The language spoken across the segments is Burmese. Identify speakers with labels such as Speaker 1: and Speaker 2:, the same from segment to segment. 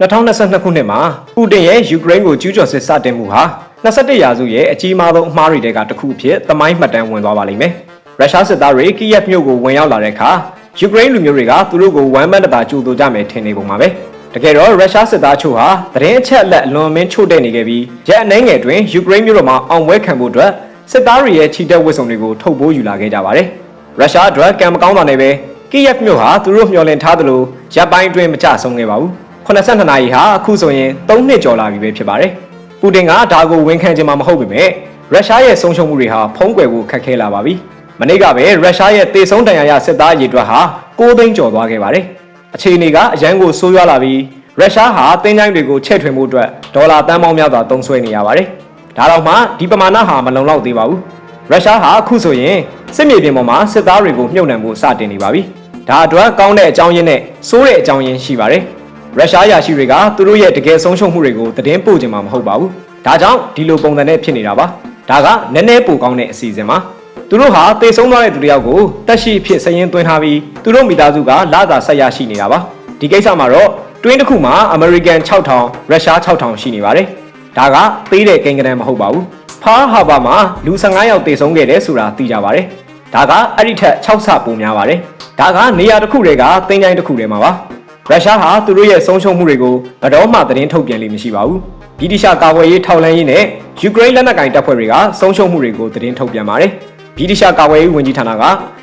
Speaker 1: 2022ခုနှစ်မှာပူတင်ရဲ့ယူကရိန်းကိုကျူးကျော်စစ်စတင်မှုဟာ21ရာစုရဲ့အကြီးမားဆုံးအမှားတွေတဲကတစ်ခုအဖြစ်သမိုင်းမှတ်တမ်းဝင်သွားပါလိမ့်မယ်။ရုရှားစစ်သားတွေကီယက်မြို့ကိုဝင်ရောက်လာတဲ့အခါယူကရိန်းလူမျိုးတွေကသူတို့ကိုဝမ်းမတ်တပါကြိုးတိုကြမယ်ထင်နေပုံပါပဲ။တကယ်တော့ရုရှားစစ်သားချို့ဟာသတင်းအချက်အလက်အလွန်အမင်းချို့တဲ့နေခဲ့ပြီးရက်အနှဲငယ်တွင်ယူကရိန်းမြို့တော်မှာအောင်ပွဲခံဖို့အတွက်စစ်သားတွေရဲ့ခြိတက်ဝစ်စုံတွေကိုထုတ်ပိုးယူလာခဲ့ကြပါတယ်။ရုရှားအတွက်ကံမကောင်းတာနဲ့ပဲကီယက်မြို့ဟာသူတို့မျှော်လင့်ထားသလိုရပ်ပိုင်းအတွင်းမကျဆုံးခဲ့ပါဘူး။ 82နာရီဟာအခုဆိုရင်3နှစ်ကျော်လာပြီပဲဖြစ်ပါတယ်။ပူတင်ကဒါကိုဝန်ခံခြင်းမမဟုတ်ပေမဲ့ရုရှားရဲ့ဆုံးရှုံးမှုတွေဟာဖုံးကွယ်ဖို့ခက်ခဲလာပါပြီ။မနေ့ကပဲရုရှားရဲ့တေဆုံးတန်ရာရစစ်သားရေတွက်ဟာ6သိန်းကျော်သွားခဲ့ပါတယ်။အခြေအနေကအရန်ကိုဆိုးရွားလာပြီးရုရှားဟာတင်းချိုင်းတွေကိုချဲ့ထွင်မှုအတွက်ဒေါ်လာတန်ပေါင်းများစွာသုံးစွဲနေရပါတယ်။ဒါတော့မှဒီပမာဏဟာမလုံလောက်သေးပါဘူး။ရုရှားဟာအခုဆိုရင်စစ်မြေပြင်ပေါ်မှာစစ်သားတွေကိုမြုပ်နှံဖို့စတင်နေပါပြီ။ဒါအတွက်ကောင်းတဲ့အကြောင်းရင်းနဲ့ဆိုးတဲ့အကြောင်းရင်းရှိပါတယ်။ ရုရှားရာရှိတွေကသူတို့ရဲ့တကယ်ဆုံးရှုံးမှုတွေကိုသတင်းပို့ကြမှာမဟုတ်ပါဘူး။ဒါကြောင့်ဒီလိုပုံစံနဲ့ဖြစ်နေတာပါ။ဒါကနည်းနည်းပိုကောင်းတဲ့အစီအစဉ်ပါ။သူတို့ဟာတေဆုံးသွားတဲ့သူတယောက်ကိုတက်ရှိအဖြစ်စရင်သွင်းထားပြီးသူတို့မိသားစုကလာသာဆက်ရရှိနေတာပါ။ဒီကိစ္စမှာတော့တွင်းတစ်ခုမှာအမေရိကန်6000ရုရှား6000ရှိနေပါတယ်။ဒါကသေးတဲ့ကိန်းဂဏန်းမဟုတ်ပါဘူး။ဖားဟာဘာမှာလူ15ယောက်တေဆုံးခဲ့တယ်ဆိုတာသိကြပါတယ်။ဒါကအဲ့ဒီထက်6ဆပိုများပါတယ်။ဒါကနေရာတစ်ခုတွေကတင်းချိုင်းတစ်ခုထဲမှာပါ။ ရုရှားဟာသူတို့ရဲ့ဆုံးရှုံးမှုတွေကိုဘယ်တော့မှသတင်းထုတ်ပြန်လိမ့်မရှိပါဘူး။ဗြိတိရှကာကွယ်ရေးထောက်လှမ်းရေးနဲ့ယူကရိန်းလက်နက်ကိုင်တပ်ဖွဲ့တွေကဆုံးရှုံးမှုတွေကိုသတင်းထုတ်ပြန်ပါတယ်။ဗြိတိရှကာကွယ်ရေးဝန်ကြီးဌာနက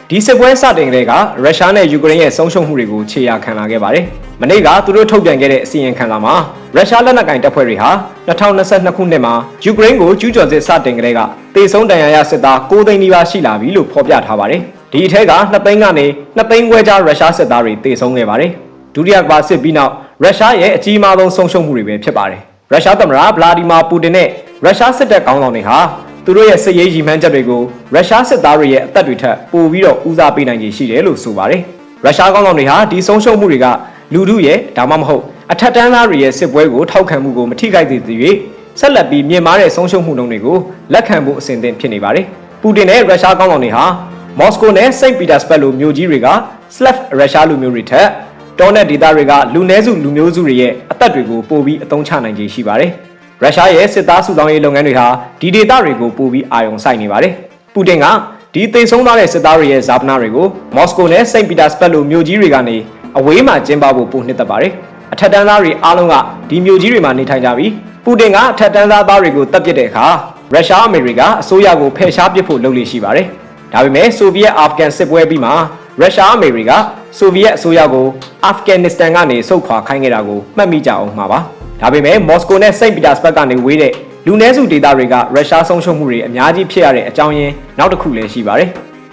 Speaker 1: ဒီစစ်ပွဲစတင်ကလေးကရုရှားနဲ့ယူကရိန်းရဲ့ဆုံးရှုံးမှုတွေကိုခြေရာခံလာခဲ့ပါတယ်။မနေ့ကသူတို့ထုတ်ပြန်ခဲ့တဲ့အစီရင်ခံစာမှာရုရှားလက်နက်ကိုင်တပ်ဖွဲ့တွေဟာ2022ခုနှစ်မှာယူကရိန်းကိုကျူးကျော်စစ်စတင်ကလေးကတေဆုံးဒဏ်ရာရစစ်သား9သိန်းနီးပါးရှိလာပြီလို့ဖော်ပြထားပါတယ်။ဒီအထက်က2သိန်းကနေ2သိန်းခွဲကြားရုရှားစစ်သားတွေတေဆုံးခဲ့ပါတယ်။ ဒုတိယကမ္ဘာစစ်ပြီးနောက်ရုရှားရဲ့အကြီးမားဆုံးဆုံးရှုံးမှုတွေပဲဖြစ်ပါတယ်။ရုရှားသမ္မတဗလာဒီမာပူတင်နဲ့ရုရှားစစ်တပ်ခေါင်းဆောင်တွေဟာသူတို့ရဲ့စစ်ရေးရည်မှန်းချက်တွေကိုရုရှားစစ်သားတွေရဲ့အသက်တွေထက်ပိုပြီးတော့ဦးစားပေးနိုင်ခြင်းရှိတယ်လို့ဆိုပါတယ်။ရုရှားခေါင်းဆောင်တွေဟာဒီဆုံးရှုံးမှုတွေကလူထုရဲ့ဒါမှမဟုတ်အထက်တန်းသားတွေရဲ့စစ်ပွဲကိုထောက်ခံမှုကိုမထိခိုက်သေးသေး၍ဆက်လက်ပြီးမြင့်မားတဲ့ဆုံးရှုံးမှုနှုန်းတွေကိုလက်ခံဖို့အစဉ်သင့်ဖြစ်နေပါတယ်။ပူတင်နဲ့ရုရှားခေါင်းဆောင်တွေဟာမော်စကိုနဲ့စိန့်ပီတာစဘတ်လိုမြို့ကြီးတွေကစလက်ရုရှားလူမျိုးတွေထက် တောနဲ့ဒေသတွေကလူနည်းစုလူမျိုးစုတွေရဲ့အသက်တွေကိုပိုပြီးအသုံးချနိုင်ခြေရှိပါတယ်။ရုရှားရဲ့စစ်သားစုဆောင်းရေးလုပ်ငန်းတွေဟာဒီဒေသတွေကိုပိုပြီးအာရုံစိုက်နေပါတယ်။ပူတင်ကဒီသိမ်းဆုံးသွားတဲ့စစ်သားတွေရဲ့ဇာပနာတွေကိုမော်စကိုနဲ့စိန့်ပီတာစဘတ်လိုမြို့ကြီးတွေကနေအဝေးမှာကျင်းပဖို့ပိုနှစ်သက်ပါတယ်။အထက်တန်းသားတွေအားလုံးကဒီမြို့ကြီးတွေမှာနေထိုင်ကြပြီးပူတင်ကအထက်တန်းသားသားတွေကိုတပ်ပစ်တဲ့အခါရုရှားအမေရိကအစိုးရကိုဖယ်ရှားပစ်ဖို့လုပ်လို့ရှိပါတယ်။ဒါပေမဲ့ဆိုဗီယက်အာဖဂန်စစ်ပွဲပြီးမှ ရုရှားအမေရိကဆိုဗီယက်အစိုးရကိုအာဖဂန်နစ္စတန်ကနေဆုတ်ခွာခိုင်းခဲ့တာကိုမှတ်မိကြအောင်မှာပါဒါပေမဲ့မော်စကိုနဲ့စိန့်ပီတာစဘတ်ကနေဝေးတဲ့လူနည်းစုဒေသတွေကရုရှားဆုံးရှုံးမှုတွေအများကြီးဖြစ်ရတဲ့အကြောင်းရင်းနောက်တစ်ခုလည်းရှိပါတယ်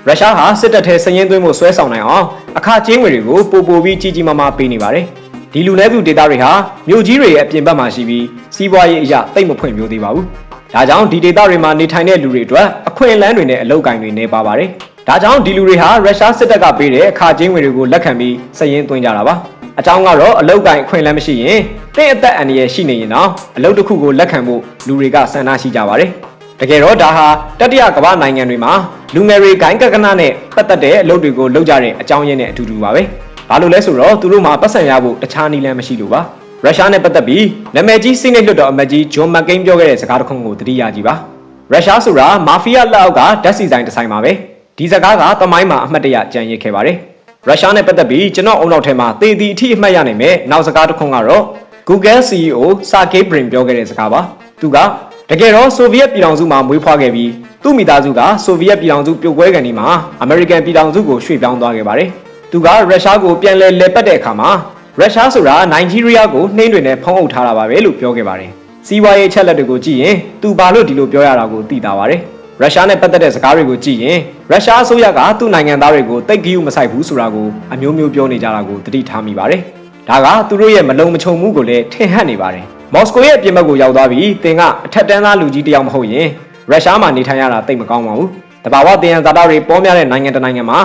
Speaker 1: ရုရှားဟာစစ်တပ်ထဲစည်ရင်းသွင်းမှုဆွဲဆောင်နိုင်အောင်အခါကျင်းငွေတွေကိုပိုပိုပြီးကြီးကြီးမားမားပေးနေပါတယ်ဒီလူနည်းစုဒေသတွေဟာမြို့ကြီးတွေရဲ့အပြင်ဘက်မှာရှိပြီးစီးပွားရေးအရာတိတ်မဖွင့်မျိုးသေးပါဘူးဒါကြောင့်ဒီဒေသတွေမှာနေထိုင်တဲ့လူတွေအတွက်အခွင့်အလမ်းတွေနဲ့အလုပ်ကိုင်တွေနေပါပါတယ်။ ဒါကြောင့်ဒီလူတွေဟာရုရှားစစ်တပ်ကပေးတဲ့အခါကျင်းငွေတွေကိုလက်ခံပြီးစည်ရင်းသွင်းကြတာပါ။အကြောင်းကတော့အလုပ်ကိုင်အခွင့်အလမ်းမရှိရင်တင့်အသက်အန္တရာယ်ရှိနေရင်တော့အလုပ်တစ်ခုကိုလက်ခံဖို့လူတွေကဆန္ဒရှိကြပါတယ်။တကယ်တော့ဒါဟာတတိယကမ္ဘာနိုင်ငံတွေမှာလူငယ်တွေဂိုင်းကကနနဲ့ပတ်သက်တဲ့အလုပ်တွေကိုလုပ်ကြတဲ့အကြောင်းရင်းနဲ့အတူတူပါပဲ။ဘာလို့လဲဆိုတော့သူတို့မှာပတ်စံရဖို့တခြားနည်းလမ်းမရှိလို့ပါ။ရုရှားနဲ့ပတ်သက်ပြီးနာမည်ကြီးစိတ်နှိပ်လွတ်တော်အမတ်ကြီးဂျွန်မက်ကိန်းပြောခဲ့တဲ့စကားတစ်ခုကိုသတိရကြည့်ပါရုရှားဆိုတာမာဖီးယားလက်အောက်ကဓာတ်စီဆိုင်တစ်ဆိုင်ပါပဲ ဒီစကားကသမိုင်းမှာအမှတ်တရကြံရစ်ခဲ့ပါတယ်ရုရှားနဲ့ပတ်သက်ပြီးကျွန်တော်အုံနောက်ထဲမှာသေတီအထိအမှတ်ရနိုင်မဲ့နောက်စကားတစ်ခုကတော့ Google CEO Sergey Brin ပြောခဲ့တဲ့စကားပါသူကတကယ်တော့ဆိုဗီယက်ပြည်ထောင်စုမှာမွေးဖွားခဲ့ပြီးသူ့မိသားစုကဆိုဗီယက်ပြည်ထောင်စုပြိုကွဲကန်ဒီမှာအမေရိကန်ပြည်ထောင်စုကိုရွှေ့ပြောင်းသွားခဲ့ပါတယ်သူကရုရှားကိုပြန်လည်လည်ပတ်တဲ့အခါမှာရုရှားဆိုတာနိုင်ဂျီးရီးယားကိုနှင်းတွေနဲ့ဖုံးအုပ်ထားတာပါပဲလို့ပြောခဲ့ပါတယ်စီးပွားရေးအချက်လက်တွေကိုကြည့်ရင်သူဘာလို့ဒီလိုပြောရတာကိုသိတာပါတယ် ရုရှားနဲ့ပတ်သက်တဲ့စကားတွေကိုကြည့်ရင်ရုရှားအစိုးရကသူ့နိုင်ငံသားတွေကိုတိတ်ကြီးမဆိုင်ဘူးဆိုတာကိုအမျိုးမျိုးပြောနေကြတာကိုသတိထားမိပါတယ်ဒါကသူတို့ရဲ့မလုံမချုံမှုကိုလည်းထင်ဟပ်နေပါတယ်မော်စကိုရဲ့အပြင်ဘက်ကိုရောက်သွားပြီးတင်ကအထက်တန်းသားလူကြီးတယောက်မဟုတ်ရင်ရုရှားမှာနေထိုင်ရတာတိတ်မကောင်းပါဘူးတဘာဝတင်ရန်ဇာတာတွေပေါ်များတဲ့နိုင်ငံတစ်နိုင်ငံမှာ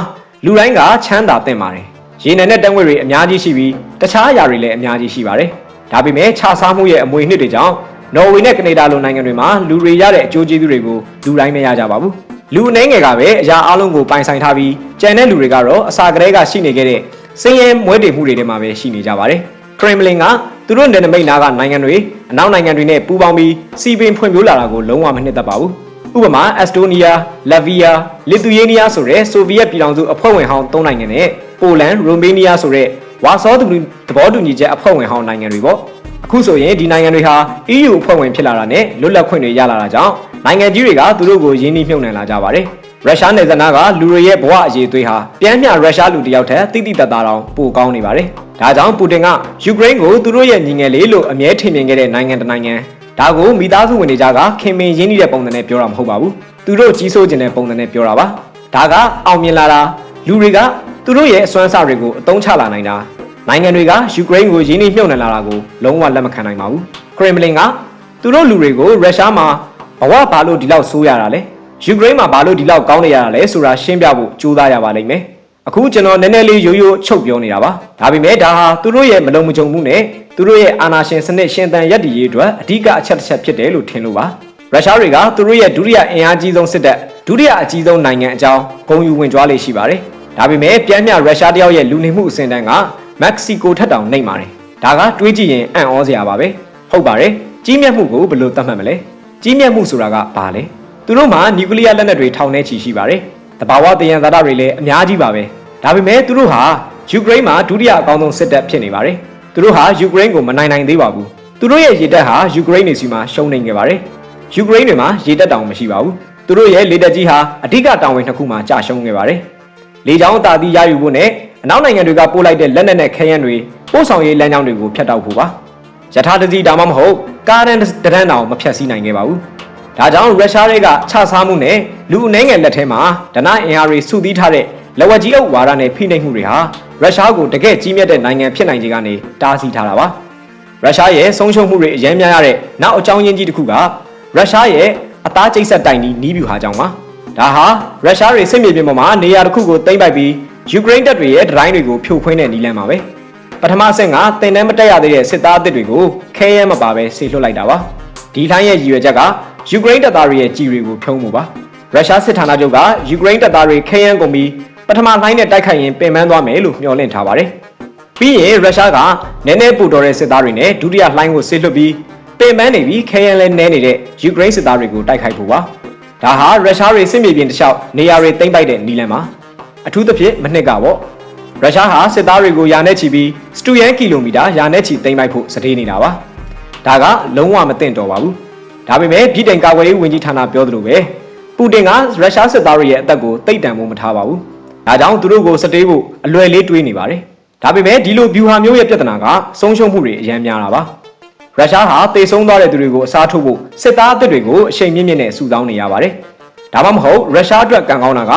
Speaker 1: လူတိုင်းကချမ်းသာတင်ပါတယ်ရေနံနဲ့တန်းငွေတွေအများကြီးရှိပြီးတခြားအရာတွေလည်းအများကြီးရှိပါတယ်ဒါပေမဲ့ခြားစားမှုရဲ့အမွေအနှစ်တွေကြောင့် နော်ဝေနဲ့ကနေဒါလိုနိုင်ငံတွေမှာလူတွေရတဲ့အကျိုးကျေးဇူးတွေကိုလူတိုင်းမရကြပါဘူးလူအနေငယ်ကပဲအရာအလုံးကိုပိုင်ဆိုင်ထားပြီးကြံတဲ့လူတွေကတော့အစာကလေးကရှိနေခဲ့တဲ့စင်းရဲမွဲတေမှုတွေထဲမှာပဲရှိနေကြပါတယ်ခရမ်လင်ကသူတို့နယ်နိမိတ်နာကနိုင်ငံတွေအနောက်နိုင်ငံတွေနဲ့ပူးပေါင်းပြီးစီပင်ဖွံ့ဖြိုးလာတာကိုလုံးဝမနှစ်သက်ပါဘူးဥပမာအက်စတိုးနီးယားလက်ဗီးယားလစ်သူယေးနီးယားဆိုတဲ့ဆိုဗီယက်ပြည်ထောင်စုအဖွဲ့ဝင်ဟောင်း၃နိုင်ငံနဲ့ပိုလန်ရိုမေးနီးယားဆိုတဲ့ဝါဆောတူသဘောတူညီချက်အဖွဲ့ဝင်ဟောင်းနိုင်ငံတွေပေါ့ အခုဆိုရင်ဒီနိုင်ငံတွေဟာ EU အဖွဲ့ဝင်ဖြစ်လာတာနဲ့လွတ်လပ်ခွင့်တွေရလာတာကြောင့်နိုင်ငံကြီးတွေကသူတို့ကိုရင်းနှီးမြှုပ်နှံလာကြပါတယ်ရုရှားနယ်စပ်နာကလူတွေရဲ့ဘဝအရေးသွေးဟာပြန်မျှရုရှားလူတစ်ယောက်ထက်တိတိတတ်တာတောင်ပိုကောင်းနေပါတယ်။ဒါကြောင့်ပူတင်ကယူကရိန်းကိုသူတို့ရဲ့ညီငယ်လေးလို့အမြဲထင်မြင်ခဲ့တဲ့နိုင်ငံတစ်နိုင်ငံဒါကိုမိသားစုဝင်တွေကြားကခင်မင်ရင်းနှီးတဲ့ပုံစံနဲ့ပြောတာမဟုတ်ပါဘူး။သူတို့ကြီးစိုးခြင်းတဲ့ပုံစံနဲ့ပြောတာပါ။ဒါကအောင်မြင်လာတာလူတွေကသူတို့ရဲ့အစွမ်းစားတွေကိုအသုံးချလာနိုင်တာ နိုင်ငံတွေကယူကရိန်းကိုရင်းနှီးမြှုပ်နှံလာတာကိုလုံးဝလက်မခံနိုင်ပါဘူး။ခရမ်လင်ကသူတို့လူတွေကိုရုရှားမှာဘဝဘာလို့ဒီလောက်ဆိုးရတာလဲ။ယူကရိန်းမှာဘာလို့ဒီလောက်ကောင်းနေရတာလဲဆိုတာရှင်းပြဖို့ကြိုးစားရပါလိမ့်မယ်။အခုကျွန်တော်နည်းနည်းလေးရိုးရိုးချုပ်ပြောနေတာပါ။ဒါပေမဲ့ဒါဟာသူတို့ရဲ့မလုံမခြုံမှုနဲ့သူတို့ရဲ့အာဏာရှင်စနစ်ရှင်သန်ရပ်တည်ရေးအတွက်အဓိကအချက်တစ်ချက်ဖြစ်တယ်လို့ထင်လို့ပါ။ရုရှားတွေကသူတို့ရဲ့ဒုတိယအင်အားကြီးဆုံးစစ်တပ်ဒုတိယအကြီးဆုံးနိုင်ငံအကြောင်းဂုဏ်ယူဝင်ကြွားလေးရှိပါတယ်။ဒါပေမဲ့ပြန်မြရုရှားတယောက်ရဲ့လူနေမှုအဆင့်တန်းက မက္ကဆီကိုထက်တောင်နှိမ့်ပါတယ်။ဒါကတွေးကြည့်ရင်အံ့ဩစရာပါပဲ။ဟုတ်ပါတယ်။ကြီးမြတ်မှုကိုဘယ်လိုသတ်မှတ်မလဲ။ကြီးမြတ်မှုဆိုတာကဘာလဲ။သူတို့မှာနျူကလ িয়ার လက်နက်တွေထောင်ထဲချီရှိပါတယ်။တဘာဝတယံဇာတတွေလည်းအများကြီးပါပဲ။ဒါပေမဲ့သူတို့ဟာယူကရိန်းမှာဒုတိယအကောင်းဆုံးစစ်တပ်ဖြစ်နေပါတယ်။သူတို့ဟာယူကရိန်းကိုမနိုင်နိုင်သေးပါဘူး။သူတို့ရဲ့ရေတပ်ဟာယူကရိန်းနေစီမှာရှုံးနေခဲ့ပါတယ်။ယူကရိန်းတွေမှာရေတပ်တောင်မရှိပါဘူး။သူတို့ရဲ့လေတပ်ကြီးဟာအဓိကတာဝန်တစ်ခုမှာကြာရှုံးခဲ့ပါတယ်။လေကြောင်းအသာသီးရယူဖို့နဲ့ အနောက်နိုင်ငံတွေကပို့လိုက်တဲ့လက်နက်နဲ့ခဲယမ်းတွေပို့ဆောင်ရေးလမ်းကြောင်းတွေကိုဖျက်တောက်ဖို့ပါ။ယထာတစီဒါမှမဟုတ်ကားတန်းတရန်းတောင်မဖျက်ဆီးနိုင်ခဲ့ပါဘူး။ဒါကြောင့်ရုရှားတွေကခြစားမှုနဲ့လူအနှဲငယ်လက်ထဲမှာဒနာအင်အားတွေစုသီးထားတဲ့လက်ဝက်ကြီးအုပ်ဝါဒနဲ့ဖိနှိပ်မှုတွေဟာရုရှားကိုတကယ့်ကြီးမြတ်တဲ့နိုင်ငံဖြစ်နိုင်ခြေကနေတားဆီးထားတာပါ။ရုရှားရဲ့ဆုံးရှုံးမှုတွေအများများရတဲ့နောက်အကြောင်းရင်းကြီးတစ်ခုကရုရှားရဲ့အသားကျိတ်ဆက်တိုင်နီးနီးဗျူဟာကြောင့်ပါ။ဒါဟာရုရှားတွေစစ်မြေပြင်ပေါ်မှာနေရာတစ်ခုကိုသိမ်းပိုက်ပြီး ယူကရိန်းတပ်တွေရဲ့ဒရိုင်းတွေကိုဖြိုခွင်းတဲ့နည်းလမ်းပါပဲပထမဆင့်ကတင်တန်းမတက်ရသေးတဲ့စစ်သားအသစ်တွေကိုခဲယမ်းမပါပဲဆေလွှတ်လိုက်တာပါဒီလှိုင်းရဲ့ရည်ရွယ်ချက်ကယူကရိန်းတပ်သားတွေရဲ့ကြီးတွေကိုဖြုံးမှုပါရုရှားစစ်ဌာနချုပ်ကယူကရိန်းတပ်သားတွေခဲယမ်းကုန်ပြီးပထမလှိုင်းနဲ့တိုက်ခိုက်ရင်ပင်ပန်းသွားမယ်လို့မျှော်လင့်ထားပါတယ်ပြီးရင်ရုရှားကနည်းနည်းပူတော်တဲ့စစ်သားတွေနဲ့ဒုတိယလှိုင်းကိုဆေလွှတ်ပြီးပင်ပန်းနေပြီးခဲယမ်းလဲနဲနေတဲ့ယူကရိန်းစစ်သားတွေကိုတိုက်ခိုက်ဖို့ပါဒါဟာရုရှားတွေစစ်မြေပြင်တစ်လျှောက်နေရာတွေသိမ်းပိုက်တဲ့နည်းလမ်းပါ အထူးသဖြင့်မနှစ်ကပေါ့ရုရှားဟာစစ်သားတွေကိုယာနဲ့ချီပြီးစတူယန်ကီလိုမီတာယာနဲ့ချီသိမ်းပိုက်ဖို့စတေးနေတာပါဒါကလုံးဝမသင့်တော်ပါဘူးဒါပေမဲ့ပြည်တိုင်ကာကွယ်ရေးဝန်ကြီးဌာနပြောသလိုပဲပူတင်ကရုရှားစစ်သားတွေရဲ့အသက်ကိုတိတ်တန်ဖို့မထားပါဘူးဒါကြောင့်သူတို့ကိုစတေးဖို့အလွယ်လေးတွေးနေပါတယ်ဒါပေမဲ့ဒီလိုဗျူဟာမျိုးရဲ့ပြဿနာကဆုံးရှုံးမှုတွေအများများတာပါရုရှားဟာတေဆုံးသွားတဲ့သူတွေကိုအစားထိုးဖို့စစ်သားအသစ်တွေကိုအချိန်မြင့်မြင့်နဲ့စုဆောင်းနေရပါတယ်ဒါမှမဟုတ်ရုရှားအတွက်ကံကောင်းတာက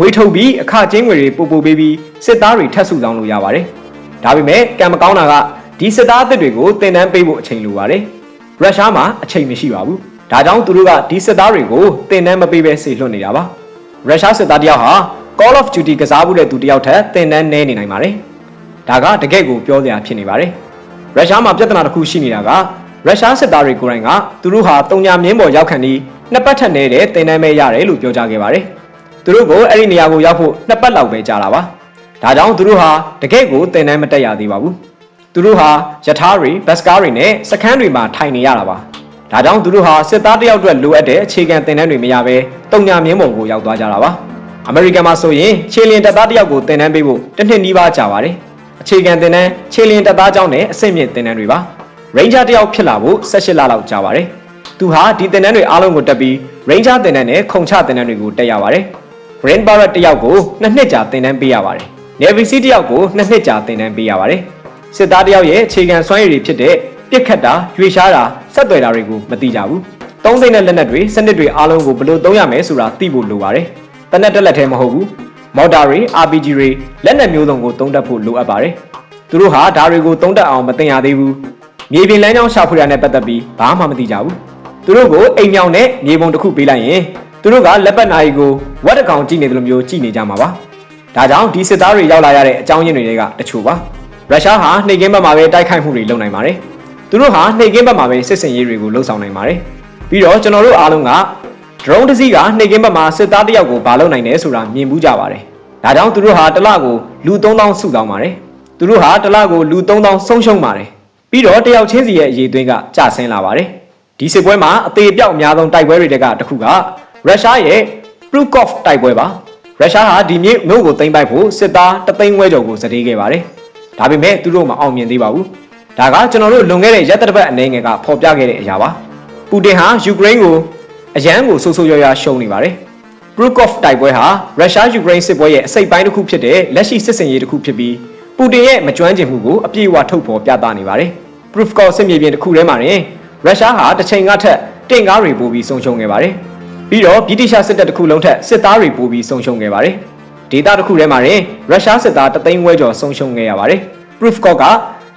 Speaker 1: ငွေထုတ်ပြီးအခကျင်းငွေတွေပို့ပို့ပေးပြီးစစ်သားတွေထပ်စုဆောင်လို့ရပါတယ်။ဒါပေမဲ့ကံမကောင်းတာကဒီစစ်သားအသစ်တွေကိုတင်တန်းပေးဖို့အချိန်လိုပါတယ်။ရုရှားမှာအချိန်မရှိပါဘူး။ဒါကြောင့်သူတို့ကဒီစစ်သားတွေကိုတင်တန်းမပေးဘဲဆေလွှတ်နေတာပါ။ရုရှားစစ်သားတယောက်ဟာ Call of Duty ကစားမှုတဲ့သူတယောက်ထက်တင်တန်းနေနေနိုင်ပါတယ်။ဒါကတကယ့်ကိုပြောစရာဖြစ်နေပါတယ်။ရုရှားမှာပြဿနာတစ်ခုရှိနေတာကရုရှားစစ်သားတွေကိုယ်တိုင်ကသူတို့ဟာတုံညာမြင်းပေါ်ရောက်ခံပြီးနှစ်ပတ်ထက်နေတဲ့တင်တန်းမဲရတယ်လို့ပြောကြားခဲ့ပါတယ်။ သူတို့ကိုအဲ့ဒီနေရာကိုရောက်ဖို့နှစ်ပတ်လောက်ပဲကြာလာပါဒါကြောင့်သူတို့ဟာတကယ့်ကိုတင်တန်းမတက်ရသေးပါဘူးသူတို့ဟာယထာတွေဘတ်စကားတွေနဲ့စခန်းတွေမှာထိုင်နေရတာပါဒါကြောင့်သူတို့ဟာစစ်သားတယောက်အတွက်လိုအပ်တဲ့အခြေခံတင်တန်းတွေမရဘဲတုံညာမြင်းပုံကိုရောက်သွားကြတာပါအမေရိကန်မှာဆိုရင်ခြေလျင်တပ်သားတယောက်ကိုတင်တန်းပေးဖို့တစ်နှစ်နီးပါးကြာပါတယ်အခြေခံတင်တန်းခြေလျင်တပ်သားကြောင့်နဲ့အဆင့်မြင့်တင်တန်းတွေပါရိန်ဂျာတယောက်ဖြစ်လာဖို့18လလောက်ကြာပါတယ်သူဟာဒီတင်တန်းတွေအားလုံးကိုတက်ပြီးရိန်ဂျာတင်တန်းနဲ့ခုံချတင်တန်းတွေကိုတက်ရပါတယ် Green Barrett တယောက်ကိုနှစ်နှစ်ကြာသင်တန်းပေးရပါတယ်။ Navy Seal တယောက်ကိုနှစ်နှစ်ကြာသင်တန်းပေးရပါတယ်။စစ်သားတယောက်ရဲ့အခြေခံစွမ်းရည်တွေဖြစ်တဲ့ပြစ်ခတ်တာ၊ရွေရှားတာ၊ဆက်သွယ်တာတွေကိုမသိကြဘူး။သုံးသိန်းတဲ့လက်နက်တွေစနစ်တွေအားလုံးကိုဘယ်လိုသုံးရမလဲဆိုတာသိဖို့လိုပါတယ်။တနက်တက်လက်ထဲမဟုတ်ဘူး။မော်တာတွေ RPG တွေလက်နက်မျိုးစုံကိုသုံးတတ်ဖို့လိုအပ်ပါတယ်။သူတို့ဟာဒါတွေကိုသုံးတတ်အောင်မသင်ရသေးဘူး။မြေပြင်လမ်းကြောင်းရှာဖွေရတဲ့ပတ်သက်ပြီးဘာမှမသိကြဘူး။သူတို့ကိုအိမ်မြောင်နဲ့မြေပုံတစ်ခုပေးလိုက်ရင် သူတို့ကလက်ပတ်နာရီကိုဝက်တကောင်ကြည့်နေတယ်လို့မျိုးကြည့်နေကြမှာပါဒါကြောင့်ဒီစစ်သားတွေရောက်လာရတဲ့အကြောင်းရင်းတွေကတချို့ပါရုရှားဟာနှိမ်ကင်းဘက်မှာပဲတိုက်ခိုက်မှုတွေလုပ်နိုင်ပါတယ်သူတို့ဟာနှိမ်ကင်းဘက်မှာပဲစစ်စင်ရေးတွေကိုလှုပ်ဆောင်နိုင်ပါတယ်ပြီးတော့ကျွန်တော်တို့အားလုံးက drone တစ်စီးကနှိမ်ကင်းဘက်မှာစစ်သားတစ်ယောက်ကိုဘာလုပ်နိုင်လဲဆိုတာမြင်မှုကြပါတယ်ဒါကြောင့်သူတို့ဟာတစ်လကိုလူ3000စုတောင်းပါတယ်သူတို့ဟာတစ်လကိုလူ3000ဆုံးရှုံးပါတယ်ပြီးတော့တယောက်ချင်းစီရဲ့အရေးသွင်းကကျဆင်းလာပါတယ်ဒီစစ်ပွဲမှာအသေးအပြောက်အများဆုံးတိုက်ပွဲတွေတကတစ်ခုက ရုရှားရဲ့ Prukov တိုက်ပွဲပါရုရှားဟာဒီမြို့မြို့ကိုသိမ်းပိုက်ဖို့စစ်သားတသိန်းဝဲကျော်ကိုစတေးခဲ့ပါတယ်ဒါပေမဲ့သူတို့မအောင်မြင်သေးပါဘူးဒါကကျွန်တော်တို့လွန်ခဲ့တဲ့ရက်သတ္တပတ်အနေငယ်ကဖော်ပြခဲ့တဲ့အရာပါပူတင်ဟာယူကရိန်းကိုအရန်ကိုဆိုးဆိုးရွားရွားရှုံးနေပါတယ် Prukov တိုက်ပွဲဟာရုရှားယူကရိန်းစစ်ပွဲရဲ့အစိတ်ပိုင်းတစ်ခုဖြစ်တဲ့လက်ရှိစစ်စင်ရေးတစ်ခုဖြစ်ပြီးပူတင်ရဲ့မကျွမ်းကျင်မှုကိုအပြည့်အဝထုတ်ဖော်ပြသနေပါတယ်။ Prukov စစ်မြေပြင်တစ်ခုထဲမှာတင်ရုရှားဟာတစ်ချိန်ကထက်တင့်ကားတွေပိုပြီးဆုံးရှုံးခဲ့ပါတယ်။ ပြီးတော့ဗြိတိရှစစ်တပ်တစ်ခုလုံးထက်စစ်သားတွေပိုပြီးဆုံးရှုံးခဲ့ပါတယ်။ဒေသတစ်ခုထဲမှာတင်ရုရှားစစ်သားတသိန်းဝဲကျော်ဆုံးရှုံးခဲ့ရပါတယ်။ Prukov က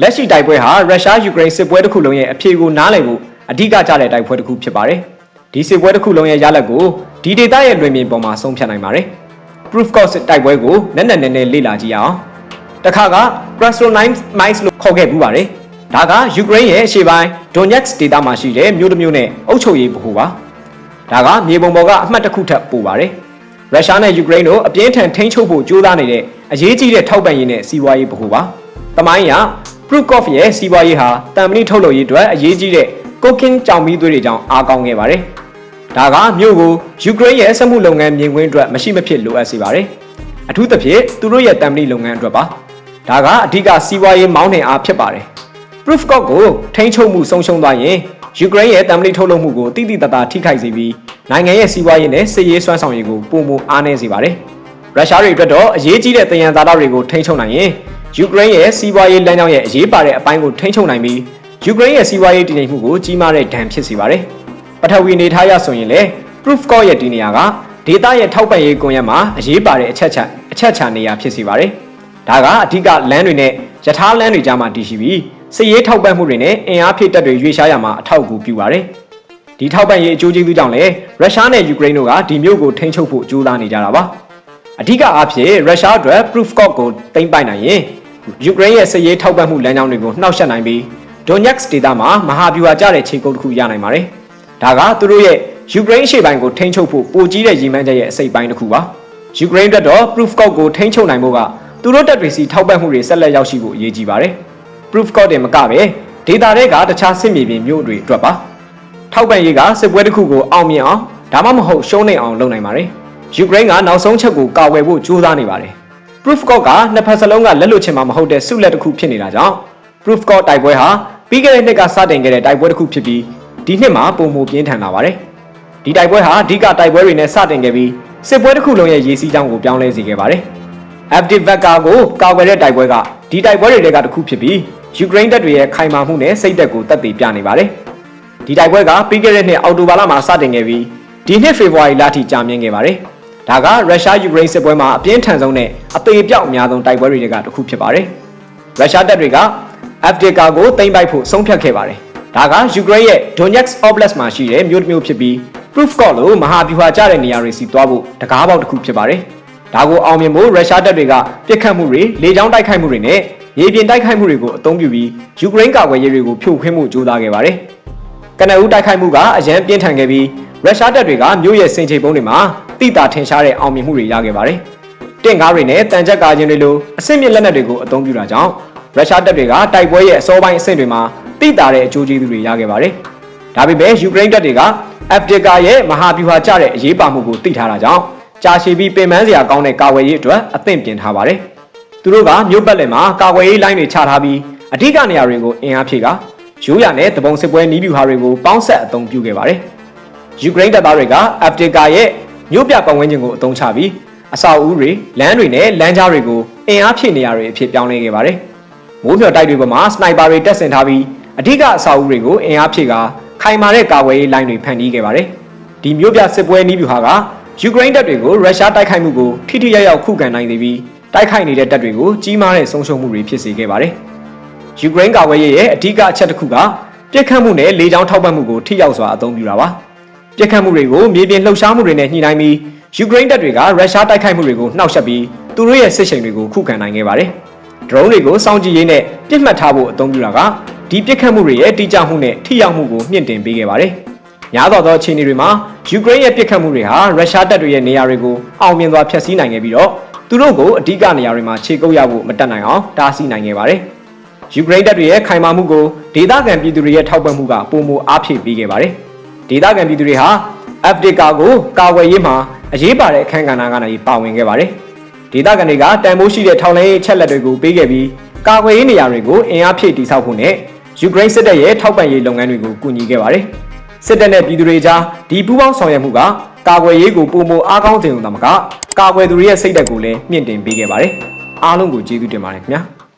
Speaker 1: လက်ရှိတိုက်ပွဲဟာရုရှားယူကရိန်းစစ်ပွဲတစ်ခုလုံးရဲ့အဖြေကိုနားလည်ဖို့အဓိကကျတဲ့တိုက်ပွဲတစ်ခုဖြစ်ပါတယ်။ဒီစစ်ပွဲတစ်ခုလုံးရဲ့ရလဒ်ကိုဒီဒေသရဲ့လွင်ပြင်ပေါ်မှာဆုံးဖြတ်နိုင်ပါတယ်။ Proof Cost တိုက်ပွဲကိုနက်နက်နဲနဲလေ့လာကြည့်အောင်။တစ်ခါက Krasnodar Mines လို့ခေါ်ခဲ့ပူးပါတယ်။ဒါကယူကရိန်းရဲ့အရှေ့ပိုင်း Donetsk ဒေသမှာရှိတဲ့မြို့တစ်မြို့နဲ့အုပ်ချုပ်ရေးဗဟိုပါ။ ဒါကမြေပုံပေါ်ကအမှတ်တစ်ခုထပ်ပိုပါတယ်။ရုရှားနဲ့ယူကရိန်းတို့အပြင်းထန်ထိန်းချုပ်ဖို့ကြိုးစားနေတဲ့အရေးကြီးတဲ့ထောက်ပံ့ရေးနဲ့စီးပွားရေးဗဟိုပါ။တမိုင်းက Prukov ရဲ့စီးပွားရေးဟာတံမဏိထုတ်လုပ်ရေးအတွက်အရေးကြီးတဲ့ Coking ကြောင်မီးသွေးတွေကြောင့်အားကောင်းခဲ့ပါတယ်။ဒါကမြို့ကိုယူကရိန်းရဲ့စက်မှုလုပ်ငန်းမြင်ကွင်းအတွက်မရှိမဖြစ်လိုအပ်စေပါတယ်။အထူးသဖြင့်သူတို့ရဲ့တံမဏိလုပ်ငန်းအတွက်ပါ။ဒါကအဓိကစီးပွားရေးမောင်းနှင်အားဖြစ်ပါတယ်။ Proof-Cock ကိုထိန်းချုပ်မှုဆုံးရှုံးသွားရင် ယူကရိန်းရဲ့တံမဏိထုတ်လုပ်မှုကိုတိတိတတ်တာထိခိုက်စေပြီးနိုင်ငံရဲ့စီးပွားရေးနဲ့စစ်ရေးစွမ်းဆောင်ရည်ကိုပုံမအားနည်းစေပါတယ်။ရုရှားတွေအတွက်တော့အရေးကြီးတဲ့တယံဇာတတွေကိုထိန်းချုပ်နိုင်ရင်ယူကရိန်းရဲ့စီးပွားရေးလမ်းကြောင်းရဲ့အရေးပါတဲ့အပိုင်းကိုထိန်းချုပ်နိုင်ပြီးယူကရိန်းရဲ့စီးပွားရေးတည်ငြိမ်မှုကိုကြီးမားတဲ့ဒဏ်ဖြစ်စေပါတယ်။ပထဝီနေထားရဆိုရင်လေ proof call ရဲ့ဒီနေရာကဒေတာရဲ့ထောက်ပံ့ရေးကွန်ရက်မှာအရေးပါတဲ့အချက်ချအချက်ချနေရာဖြစ်စေပါတယ်။ဒါကအဓိကလမ်းတွေနဲ့ယထာလမ်းတွေကြားမှာတည်ရှိပြီး စစ်ရေးထောက်ပံ့မှုတွေနဲ့အင်အားဖြည့်တက်တွေရွေ့ရှားရမှာအထောက်အကူပြုပါတယ်။ဒီထောက်ပံ့ရေးအကျိုးကျေးဇူးကြောင့်လည်းရုရှားနဲ့ယူကရိန်းတို့ကဒီမြို့ကိုထိန်းချုပ်ဖို့ကြိုးစားနေကြတာပါ။အဓိကအားဖြင့်ရုရှားအတွက် proof call ကိုတင်ပိုက်နိုင်ရင်ယူကရိန်းရဲ့စစ်ရေးထောက်ပံ့မှုလမ်းကြောင်းတွေကိုနှောက်ယှက်နိုင်ပြီး Donetsk ဒေသမှာမဟာဗျူဟာကျတဲ့ခြေကုပ်တစ်ခုရနိုင်ပါတယ်။ဒါကသူတို့ရဲ့ယူကရိန်းအရှေ့ပိုင်းကိုထိန်းချုပ်ဖို့ပိုကြီးတဲ့ရည်မှန်းချက်ရဲ့အစိတ်ပိုင်းတစ်ခုပါ။ယူကရိန်းအတွက်တော့ Proof Code ကိုထိန်းချုပ်နိုင်ဖို့ကသူတို့တပ်တွေစီထောက်ပံ့မှုတွေဆက်လက်ရောက်ရှိဖို့အရေးကြီးပါတယ်။ Proof Code တင်မကပဲဒေတာတွေကတခြားစစ်မြေပြင်မြို့တွေအတွက်ပါ။ထောက်ပံ့ရေးကစစ်ပွဲတစ်ခုကိုအောင်မြင်အောင်ဒါမှမဟုတ်ရှုံးနေအောင်လုပ်နိုင်ပါတယ်။ယူကရိန်းကနောက်ဆုံးချက်ကိုကာဝယ်ဖို့ကြိုးစားနေပါတယ်။ Proof Code ကနှစ်ဖက်စလုံးကလက်လွတ်ချင်မှာမဟုတ်တဲ့ဆုလက်တစ်ခုဖြစ်နေတာကြောင့် Proof Code တိုက်ပွဲဟာပြီးခဲ့တဲ့နှစ်ကစတင်ခဲ့တဲ့တိုက်ပွဲတစ်ခုဖြစ်ပြီးဒီနှစ်မှာပုံမှုပြင်းထန်လာပါတယ်။ဒီတိုက်ပွဲဟာအဓိကတိုက်ပွဲတွေနဲ့စတင်ခဲ့ပြီးစစ်ပွဲတစ်ခုလုံးရဲ့ရေးစည်းကြောင်းကိုပြောင်းလဲစေခဲ့ပါတယ်။ Avdiivka ကိုကာကွယ်တဲ့တိုက်ပွဲကဒီတိုက်ပွဲတွေကတစ်ခုဖြစ်ပြီး ယူကရိန်းတပ်တွေရဲ့ခိုင်မာမှုနဲ့စိတ်သက်ကိုတပ်တည်ပြနေပါတယ်။ဒီတိုက်ပွဲကပြီးခဲ့တဲ့နှစ်အောက်တိုဘာလမှာစတင်ခဲ့ပြီးဒီနှစ်ဖေဖော်ဝါရီလထိကြာမြင့်ခဲ့ပါတယ်။ဒါကရုရှားယူကရိန်းစစ်ပွဲမှာအပြင်းထန်ဆုံးနဲ့အသေးပြောက်အများဆုံးတိုက်ပွဲတွေကတစ်ခုဖြစ်ပါတယ်။ရုရှားတပ်တွေက Avdiivka ကိုသိမ်းပိုက်ဖို့ဆုံးဖြတ်ခဲ့ပါတယ်။ဒါကယူကရိန်းရဲ့ Donetsk Oblast မှာရှိတဲ့မြို့တစ်မြို့ဖြစ်ပြီး Proof Call လို့မဟာဗျူဟာကျတဲ့နေရာတွေစီသွားဖို့တကားပေါက်တစ်ခုဖြစ်ပါတယ်။ဒါကိုအောင်မြင်ဖို့ရုရှားတပ်တွေကပြစ်ခတ်မှုတွေလေကြောင်းတိုက်ခိုက်မှုတွေနဲ့ ရေပြင်တိုက်ခိုက်မှုတွေကိုအသုံးပြုပြီးယူကရိန်းကာကွယ်ရေးတွေကိုဖြိုခွင်းမှုကြိုးစားခဲ့ပါတယ်။ကနအူးတိုက်ခိုက်မှုကအရန်ပြင်းထန်ခဲ့ပြီးရုရှားတပ်တွေကမြို့ရဲ့စင်ချိန်ပုံးတွေမှာတိတာထင်ရှားတဲ့အောင်မြင်မှုတွေရခဲ့ပါတယ်။တင့်ကားတွေနဲ့တန်ကြပ်ကားခြင်းတွေလိုအဆင့်မြင့်လက်နက်တွေကိုအသုံးပြုတာကြောင့်ရုရှားတပ်တွေကတိုက်ပွဲရဲ့အစောပိုင်းအဆင့်တွေမှာတိတာတဲ့အကျိုးကျေးဇူးတွေရခဲ့ပါတယ်။ဒါပေမဲ့ယူကရိန်းတပ်တွေကအဖ်ဒီကာရဲ့မဟာဗျူဟာကျတဲ့အရေးပါမှုကိုသိထားတာကြောင့်ကြာရှည်ပြီးပင်ပန်းစရာကောင်းတဲ့ကာကွယ်ရေးအတွက်အသင့်ပြင်ထားပါတယ်။ သူတို့ကမြို့ပတ်လည်မှာကာကွယ်ရေးလိုင်းတွေချထားပြီးအဓိကနေရာတွေကိုအင်အားဖြည့်ကရိုးရနဲ့တပုံစစ်ပွဲနီးဗျူဟာတွေကိုပေါင်းဆက်အသုံးပြုခဲ့ပါတယ်။ယူကရိန်းတပ်သားတွေကအဖ်ဒီကာရဲ့မြို့ပြပတ်ဝန်းကျင်ကိုအသုံးချပြီးအဆောက်အဦတွေလမ်းတွေနဲ့လမ်းကြားတွေကိုအင်အားဖြည့်နေရာတွေအဖြစ်ပြောင်းလဲခဲ့ပါတယ်။မိုးမျှော်တိုက်တွေပေါ်မှာစနိုက်ပါတွေတက်ဆင်ထားပြီးအဓိကအဆောက်အဦတွေကိုအင်အားဖြည့်ကာခိုင်မာတဲ့ကာဝယ်ရေးလိုင်းတွေဖန်တီးခဲ့ပါတယ်။ဒီမျိုးပြစစ်ပွဲနည်းဗျူဟာကယူကရိန်းတပ်တွေကိုရုရှားတိုက်ခိုက်မှုကိုထိထိရောက်ရောက်ခုခံနိုင်သေးပြီး တိုက်ခိုက်နေတဲ့တပ်တွေကိုကြီးမားတဲ့ဆုံးရှုံးမှုတွေဖြစ်စေခဲ့ပါတယ်။ယူကရိန်းကာဝယ်ရေးရဲ့အဓိကအချက်တစ်ခုကပြစ်ခတ်မှုနဲ့လေကြောင်းထောက်ပံ့မှုကိုထိရောက်စွာအသုံးပြုတာပါ။ပြစ်ခတ်မှုတွေကိုမြေပြင်လှုပ်ရှားမှုတွေနဲ့ညှိနှိုင်းပြီးယူကရိန်းတပ်တွေကရုရှားတိုက်ခိုက်မှုတွေကိုနှောက်ယှက်ပြီးသူတို့ရဲ့စစ်ရှိန်တွေကိုခုခံနိုင်ခဲ့ပါတယ်။ drone တွေကိုစောင့်ကြည့်ရေးနဲ့ပြစ်မှတ်ထားဖို့အသုံးပြုတာကဒီပြစ်ခတ်မှုတွေရဲ့တိကျမှုနဲ့ထိရောက်မှုကိုမြင့်တင်ပေးခဲ့ပါတယ်။များသောသောအခြေအနေတွေမှာယူကရိန်းရဲ့ပြစ်ခတ်မှုတွေဟာရုရှားတပ်တွေရဲ့နေရာတွေကိုအောင်မြင်စွာဖျက်ဆီးနိုင်ခဲ့ပြီးတော့ သူတို့ကိုအဓိကနေရာတွေမှာခြေကုပ်ရဖို့မတက်နိုင်အောင်တားဆီးနိုင်ခဲ့ပါတယ်။ယူကရိန်းတပ်တွေရဲ့ခိုင်မာမှုကိုဒေသခံပြည်သူတွေရဲ့ထောက်ပံ့မှုကပုံမအားဖြည့်ပေးခဲ့ပါတယ်။ဒေသခံပြည်သူတွေဟာအဖရိကာကိုကာကွယ်ရေးမှာအရေးပါတဲ့အခမ်းကဏ္ဍကနေပါဝင်ခဲ့ပါတယ်။ဒေသခံတွေကတန်ဖိုးရှိတဲ့ထောက်လှမ်းရေးအချက်လက်တွေကိုပေးခဲ့ပြီးကာကွယ်ရေးနေရာတွေကိုအင်အားဖြည့်တည်ဆောက်ဖို့နဲ့ယူကရိန်းစစ်တပ်ရဲ့ထောက်ပံ့ရေးလုပ်ငန်းတွေကိုကူညီခဲ့ပါတယ်။စစ်တပ်နဲ့ပြည်သူတွေကြားဒီပူးပေါင်းဆောင်ရွက်မှုက ကာကွယ်ရေးကိုပုံမအားကောင်းစေုံသာမကကာကွယ်သူတွေရဲ့စိတ်ဓာတ်ကိုလည်းမြင့်တင်ပေးခဲ့ပါတယ်။အားလုံးကိုကျေးဇူးတင်ပါတယ်ခင်ဗျာ။